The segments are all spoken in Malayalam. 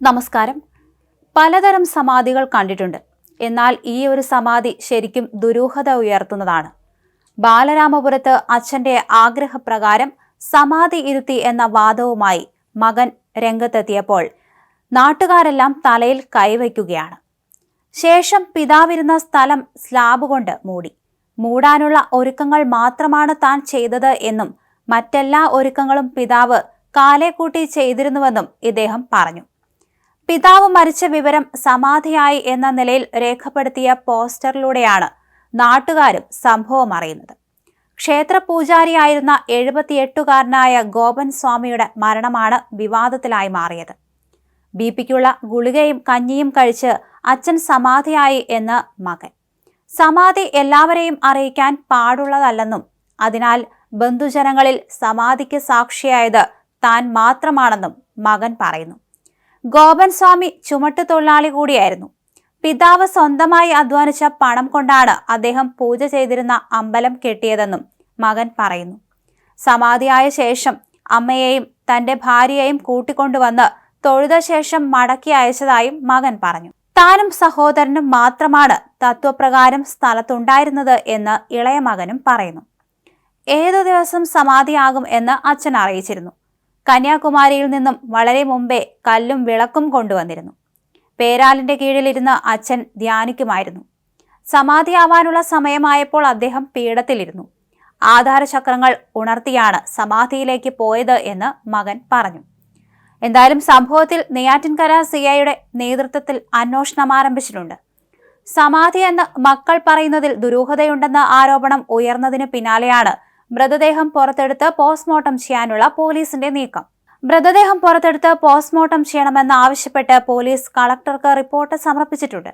നമസ്കാരം. പലതരം സമാധികൾ കണ്ടിട്ടുണ്ട്. എന്നാൽ ഈ ഒരു സമാധി ശരിക്കും ദുരൂഹത ഉയർത്തുന്നതാണ്. ബാലരാമപുരത്ത് അച്ഛന്റെ ആഗ്രഹപ്രകാരം സമാധി ഇരുത്തി എന്ന വാദവുമായി മകൻ രംഗത്തെത്തിയപ്പോൾ നാട്ടുകാരെല്ലാം തലയിൽ കൈവയ്ക്കുകയാണ്. ശേഷം പിതാവിരുന്ന സ്ഥലം സ്ലാബ് കൊണ്ട് മൂടി. മൂടാനുള്ള ഒരുക്കങ്ങൾ മാത്രമാണ് താൻ ചെയ്തത് എന്നും മറ്റെല്ലാ ഒരുക്കങ്ങളും പിതാവ് കാലേക്കൂട്ടി ചെയ്തിരുന്നുവെന്നും ഇദ്ദേഹം പറഞ്ഞു. പിതാവ് മരിച്ച വിവരം സമാധിയായി എന്ന നിലയിൽ രേഖപ്പെടുത്തിയ പോസ്റ്ററിലൂടെയാണ് നാട്ടുകാരും സംഭവം അറിയുന്നത്. ക്ഷേത്ര പൂജാരിയായിരുന്ന എഴുപത്തിയെട്ടുകാരനായ ഗോപൻ സ്വാമിയുടെ മരണമാണ് വിവാദത്തിലായി മാറിയത്. ബി പിക്കുള്ള ഗുളികയും കഞ്ഞിയും കഴിച്ച് അച്ഛൻ സമാധിയായി എന്ന് മകൻ. സമാധി എല്ലാവരെയും അറിയിക്കാൻ പാടുള്ളതല്ലെന്നും അതിനാൽ ബന്ധുജനങ്ങളിൽ സമാധിക്ക് സാക്ഷിയായത് താൻ മാത്രമാണെന്നും മകൻ പറയുന്നു. ഗോപൻ സ്വാമി ചുമട്ട് തൊഴിലാളി കൂടിയായിരുന്നു. പിതാവ് സ്വന്തമായി അധ്വാനിച്ച പണം കൊണ്ടാണ് അദ്ദേഹം പൂജ ചെയ്തിരുന്ന അമ്പലം കെട്ടിയതെന്നും മകൻ പറയുന്നു. സമാധിയായ ശേഷം അമ്മയെയും തന്റെ ഭാര്യയെയും കൂട്ടിക്കൊണ്ടുവന്ന് തൊഴുത ശേഷം മടക്കി അയച്ചതായും മകൻ പറഞ്ഞു. താനും സഹോദരനും മാത്രമാണ് തത്വപ്രകാരം സ്ഥലത്തുണ്ടായിരുന്നത് എന്ന് ഇളയ മകനും പറയുന്നു. ഏതു ദിവസം സമാധിയാകും എന്ന് അച്ഛൻ അറിയിച്ചിരുന്നു. കന്യാകുമാരിയിൽ നിന്നും വളരെ മുമ്പേ കല്ലും വിളക്കും കൊണ്ടുവന്നിരുന്നു. പേരാലിന്റെ കീഴിലിരുന്ന് അച്ഛൻ ധ്യാനിക്കുമായിരുന്നു. സമാധിയാവാനുള്ള സമയമായപ്പോൾ അദ്ദേഹം പീഠത്തിലിരുന്നു. ആധാരചക്രങ്ങൾ ഉണർത്തിയാണ് സമാധിയിലേക്ക് പോയത് എന്ന് മകൻ പറഞ്ഞു. എന്തായാലും സംഭവത്തിൽ നെയ്യാറ്റിൻകര സി ഐയുടെ നേതൃത്വത്തിൽ അന്വേഷണം ആരംഭിച്ചിട്ടുണ്ട്. സമാധി എന്ന് മക്കൾ പറയുന്നതിൽ ദുരൂഹതയുണ്ടെന്ന ആരോപണം ഉയർന്നതിന് പിന്നാലെയാണ് മൃതദേഹം പുറത്തെടുത്ത് പോസ്റ്റ്മോർട്ടം ചെയ്യാനുള്ള പോലീസിന്റെ നീക്കം. മൃതദേഹം പുറത്തെടുത്ത് പോസ്റ്റ്മോർട്ടം ചെയ്യണമെന്ന് ആവശ്യപ്പെട്ട് പോലീസ് കളക്ടർക്ക് റിപ്പോർട്ട് സമർപ്പിച്ചിട്ടുണ്ട്.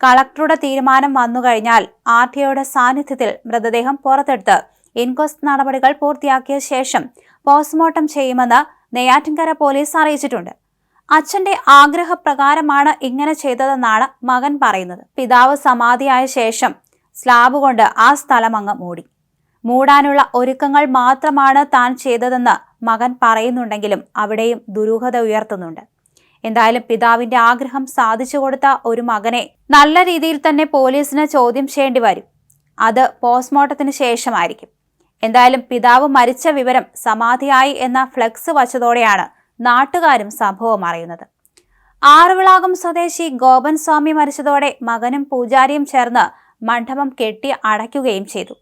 കളക്ടറുടെ തീരുമാനം വന്നുകഴിഞ്ഞാൽ ആർ ടി ഒയുടെ സാന്നിധ്യത്തിൽ മൃതദേഹം പുറത്തെടുത്ത് ഇൻക്വസ്റ്റ് നടപടികൾ പൂർത്തിയാക്കിയ ശേഷം പോസ്റ്റ്മോർട്ടം ചെയ്യുമെന്ന് നെയ്യാറ്റിൻകര പോലീസ് അറിയിച്ചിട്ടുണ്ട്. അച്ഛന്റെ ആഗ്രഹപ്രകാരമാണ് ഇങ്ങനെ ചെയ്തതെന്നാണ് മകൻ പറയുന്നത്. പിതാവ് സമാധിയായ ശേഷം സ്ലാബ് കൊണ്ട് ആ സ്ഥലം അങ്ങ് മൂടി. മൂടാനുള്ള ഒരുക്കങ്ങൾ മാത്രമാണ് താൻ ചെയ്തതെന്ന് മകൻ പറയുന്നുണ്ടെങ്കിലും അവിടെയും ദുരൂഹത ഉയർത്തുന്നുണ്ട്. എന്തായാലും പിതാവിന്റെ ആഗ്രഹം സാധിച്ചു കൊടുത്ത ഒരു മകനെ നല്ല രീതിയിൽ തന്നെ പോലീസിന് ചോദ്യം ചെയ്യേണ്ടി വരും. അത് പോസ്റ്റ്മോർട്ടത്തിന് ശേഷമായിരിക്കും. എന്തായാലും പിതാവ് മരിച്ച വിവരം സമാധിയായി എന്ന ഫ്ലെക്സ് വച്ചതോടെയാണ് നാട്ടുകാരും സംഭവം അറിയുന്നത്. ആറുവിളാകം സ്വദേശി ഗോപൻ സ്വാമി മരിച്ചതോടെ മകനും പൂജാരിയും ചേർന്ന് മണ്ഡപം കെട്ടി അടയ്ക്കുകയും ചെയ്തു.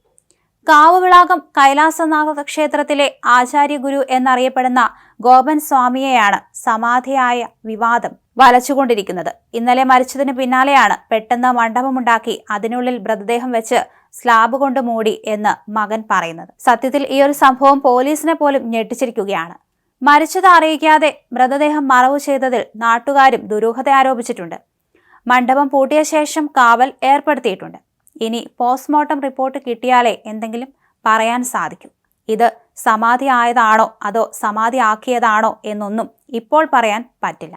കാവുവിളാകം കൈലാസനാഥ ക്ഷേത്രത്തിലെ ആചാര്യഗുരു എന്നറിയപ്പെടുന്ന ഗോപൻ സ്വാമിയെയാണ് സമാധിയായ വിവാദം വലച്ചുകൊണ്ടിരിക്കുന്നത്. ഇന്നലെ മരിച്ചതിന് പിന്നാലെയാണ് പെട്ടെന്ന് മണ്ഡപമുണ്ടാക്കി അതിനുള്ളിൽ മൃതദേഹം വെച്ച് സ്ലാബ് കൊണ്ട് മൂടി എന്ന് മകൻ പറയുന്നത്. സത്യത്തിൽ ഈ ഒരു സംഭവം പോലീസിനെ പോലും ഞെട്ടിച്ചിരിക്കുകയാണ്. മരിച്ചത് അറിയിക്കാതെ മൃതദേഹം മറവു ചെയ്തതിൽ നാട്ടുകാരും ദുരൂഹത ആരോപിച്ചിട്ടുണ്ട്. മണ്ഡപം പൂട്ടിയ ശേഷം കാവൽ ഏർപ്പെടുത്തിയിട്ടുണ്ട്. ഇനി പോസ്റ്റ്മോർട്ടം റിപ്പോർട്ട് കിട്ടിയാലേ എന്തെങ്കിലും പറയാൻ സാധിക്കും. ഇത് സമാധി ആയതാണോ? അതോ സമാധി ആക്കിയതാണോ എന്നൊന്നും ഇപ്പോൾ പറയാൻ പറ്റില്ല.